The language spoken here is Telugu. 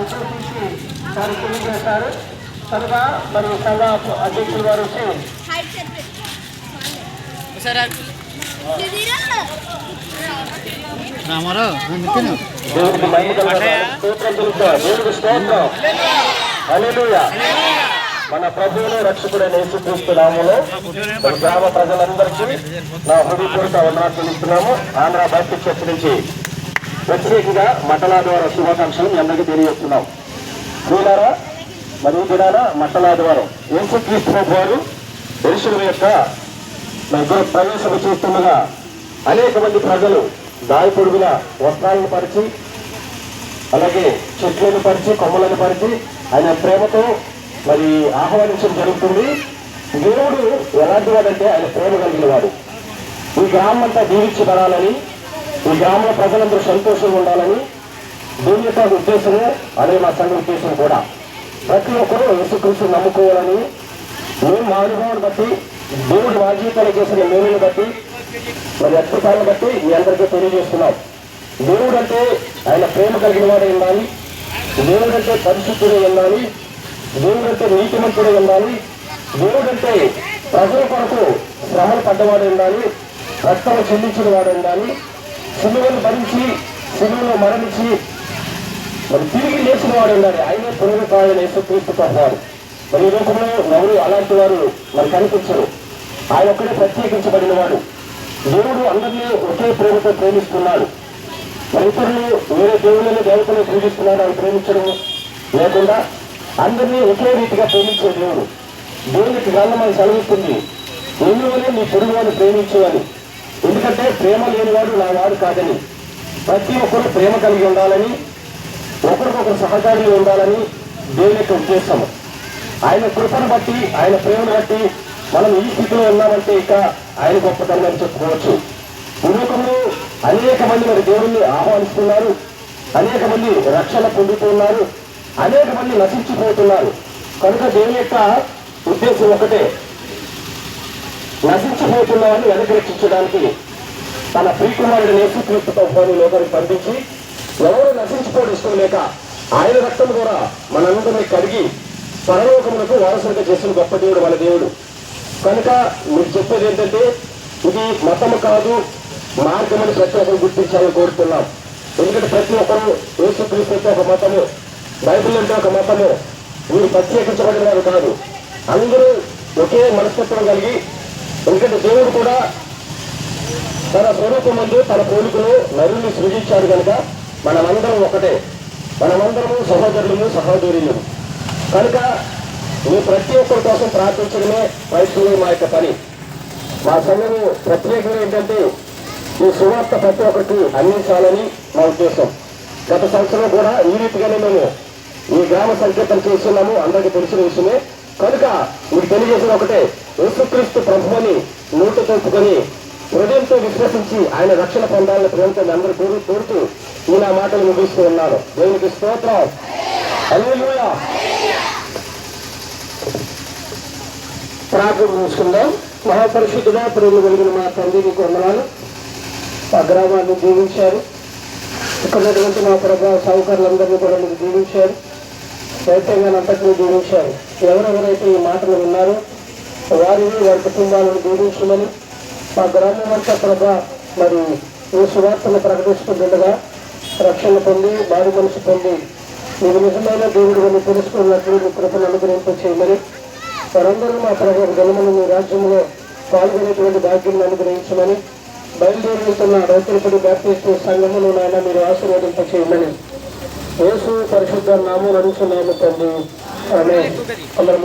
అంచు తీసి వారు తెలియజేస్తారు కనుక మరియు సంఘ అధ్యక్షులు వారు వచ్చి రామారావు దేవుడికి స్తోత్రం మన ప్రభువును రక్షకుడైన యేసుక్రీస్తు నామలో మన గ్రామ ప్రజలందరికీ నా హృదయపూర్వక వందనాలు తెలుస్తున్నాము ఆంధ్ర బాప్టిస్ట్ చర్చ నుంచి ప్రత్యేకంగా మట్టల ద్వారా శుభాకాంక్షలు మీ అందరికీ తెలియజేస్తున్నాం. వీళ్ళారా మరియు ఈ దినాన మట్టలాదివారం యేసుక్రీస్తు ప్రభు వారు దర్శనం యొక్క దగ్గర గృహ ప్రవేశం చేస్తుండగా అనేక మంది ప్రజలు దారి వస్త్రాలను పరిచి అలాగే చెట్లను పరిచి కొమ్మలను పరిచి ఆయన ప్రేమతో మరి ఆహ్వానించడం జరుగుతుంది. దేవుడు ఎలాంటి వాడంటే ఆయన ప్రేమ కలిగిన వాడు ఈ గ్రామం అంతా దీవించబడాలని ఈ గ్రామంలో ప్రజలందరూ సంతోషంగా ఉండాలని దేవుని యొక్క అదే మా సంఘ ఉద్దేశం కూడా. ప్రతి ఒక్కరూ యేసుక్రీస్తు నమ్ముకోవాలని మేము మా అనుభవాన్ని బట్టి దేవుడు మా జీవితంలో చేసిన మేలుని బట్టి మరి అద్భుతాలను బట్టి మీ అందరికీ తెలియజేస్తున్నాం. దేవుడు అంటే ఆయన ప్రేమ కలిగిన వాడే ఉండాలి. దేవుడు అంటే పరిశుద్ధుడే ఉండాలి. దేవుడు అంటే నీతిమంతుడే ఉండాలి. దేవుడు అంటే ప్రజల కొరకు శ్రమలు పడ్డవాడు ఉండాలి. రక్తం చెల్లించిన వాడు ఉండాలి. సిలువను భరించి సిలువలో మరణించి మరి తిరిగి లేచిన వాడు ఉండాలి ఆయనే పునరుత్థానం యేసుక్రీస్తు ప్రభువారు మరి ఈ లోకంలో ఎవరు అలాంటి వారు మరి కనిపించరు. ఆయన ఒక్కడే ప్రత్యేకించబడిన వాడు దేవుడు అందరినీ ఒకే ప్రేమతో ప్రేమిస్తున్నాడు. ఇతరులు వేరే దేవుళ్ళని దేవతలు పూజిస్తున్నాడు అని ప్రేమించడం లేకుండా అందరినీ ఒకే రీతిగా ప్రేమించే దేవుడు. దేవునికి గ్రంథం అని సెలవిస్తుంది. ఎందువలే నీ పొరుగు ప్రేమించు అని. ఎందుకంటే ప్రేమ లేనివాడు నా వాడు కాదని. ప్రతి ఒక్కరు ప్రేమ కలిగి ఉండాలని ఒకరికొకరు సహకారిగా ఉండాలని దేవుని యొక్క ఉద్దేశం ఆయన కృపను బట్టి ఆయన ప్రేమను బట్టి మనం ఈ స్థితిలో ఉన్నామంటే ఇక ఆయన గొప్పతనం అని చెప్పుకోవచ్చు. పూర్వకంలో అనేక మంది మరి దేవుణ్ణి ఆహ్వానిస్తున్నారు. అనేక మంది రక్షణ పొందుతున్నారు అనేక మంది నశించిపోతున్నారు. కనుక దేవుని యొక్క ఉద్దేశం ఒకటే. నశించిపోతున్న వారిని వెనక్కి రక్షించడానికి తన ప్రియకుమారుడు నేసుక్రీస్తుతో పోని లోకానికి పంపించి ఎవరు నశించుకోవడం ఇష్టం లేక ఆయన రక్తం ద్వారా మనందరినీ కడిగి పరలోకములకు వారసులుగా చేసిన గొప్ప దేవుడు మన దేవుడు. కనుక మీరు చెప్పేది ఏంటంటే ఇది మతము కాదు మార్గమని ప్రతి ఒక్కరు గుర్తించాలని కోరుతున్నాం. ఎందుకంటే ప్రతి ఒక్కరు యేసుక్రీస్తు అంటే ఒక మతము బైబిల్ అంటే ఒక మతము. వీరు ప్రత్యేకించబడిన వారు కాదు. అందరూ ఒకే మనస్తత్వం కలిగి ఎందుకంటే దేవుడు కూడా తన స్వరూపం ముందు తన పోలికను నరుని సృజించాడు కనుక మనమందరం ఒకటే. మనమందరము సహోదరులము సహోదరులు కనుక మీ ప్రతి ఒక్కరి కోసం ప్రార్థించడమే క్రైస్తవులు మా యొక్క పని. మా సంఘము ప్రత్యేకంగా ఏంటంటే ఈ సువార్త ప్రతి ఒక్కరికి అందించాలని మా ఉద్దేశం. గత సంవత్సరం కూడా ఈ రీతిగానే మేము ఈ గ్రామ సంకేతం చేస్తున్నాము అందరికీ తెలిసిన విషయమే. కనుక మీకు తెలియజేసిన ఒకటే యేసుక్రీస్తు ప్రభుని నూట తోపుకొని హృదయంతో విశ్వసించి ఆయన రక్షణ పొందాలని ప్రేమతో అందరూ కోరు కోరుతూ ఈ నా మాటలు ముగిస్తూ ఉన్నాను. దేవునికి స్తోత్రం. హల్లెలూయా. ప్రార్థన చూసుకుందాం. మహాపరిశుద్ధుడా ప్రేమ కలిగిన మా తండ్రి నీకు వందనాలు. ఆ గ్రామాన్ని దీవించారు. ఇక్కడ మా ప్రభావ సౌకర్యాలందరినీ కూడా మీరు దీవించారు. దైత్యంగా అంతటినీ దీవించారు. ఎవరెవరైతే ఈ మాటలు విన్నారో వారిని వారి కుటుంబాలను దీవించమని మా గ్రామమంతా ప్రభా మరి ఈ సువార్తను ప్రకటిస్తుండగా రక్షణ పొంది బాడి మనసు పొంది మీరు నిజమైన దేవుడు అని తెలుసుకున్నట్లు మీ కృపను అనుగ్రహింప చేయమని వారందరూ మా ప్రభు జన్మను మీ రాజ్యంలో పాల్గొనేటువంటి భాగ్యం అనుగ్రహించమని బయలుదేరి వెళ్తున్న రైతులపడి బ్యాప్టిస్ట్ సంఘములు నాయన మీరు ఆశీర్వదింప చేయమని యేసు పరిశుద్ధ నామం నడుచున్నాము తండ్రి. ఆమె అందరం